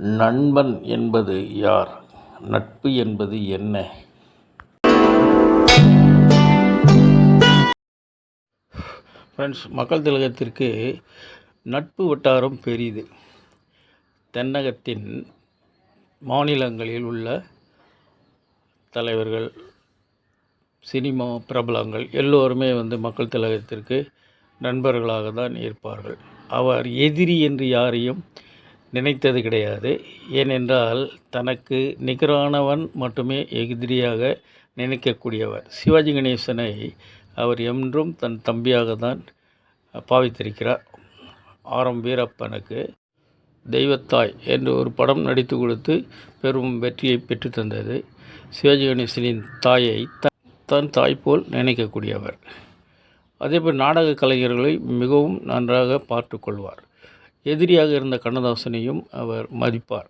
நண்பன் என்பது யார்? நட்பு என்பது என்ன? ஃப்ரெண்ட்ஸ் மக்கள் திலகத்திற்கு நட்பு வட்டாரம் பெரிது. தென்னகத்தின் மாநிலங்களில் உள்ள தலைவர்கள் சினிமா பிரபலங்கள் எல்லோருமே வந்து மக்கள் திலகத்திற்கு நண்பர்களாக தான் இருப்பார்கள். அவர் எதிரி என்று யாரையும் நினைத்தது கிடையாது. ஏனென்றால் தனக்கு நிகரானவன் மட்டுமே எதிரியாக நினைக்கக்கூடியவர். சிவாஜி கணேசனை அவர் என்றும் தன் தம்பியாக தான் பாவித்திருக்கிறார். ஆரம் வீரப்பனுக்கு தெய்வத்தாய் என்று ஒரு படம் நடித்து கொடுத்து பெரும் வெற்றியை பெற்று தந்தது. சிவாஜி கணேசனின் தாயை த தன் தாய் போல் நினைக்கக்கூடியவர். அதேபோல் நாடக கலைஞர்களை மிகவும் நன்றாக பார்த்து கொள்வார். எதிரியாக இருந்த கண்ணதாசனையும் அவர் மதிப்பார்.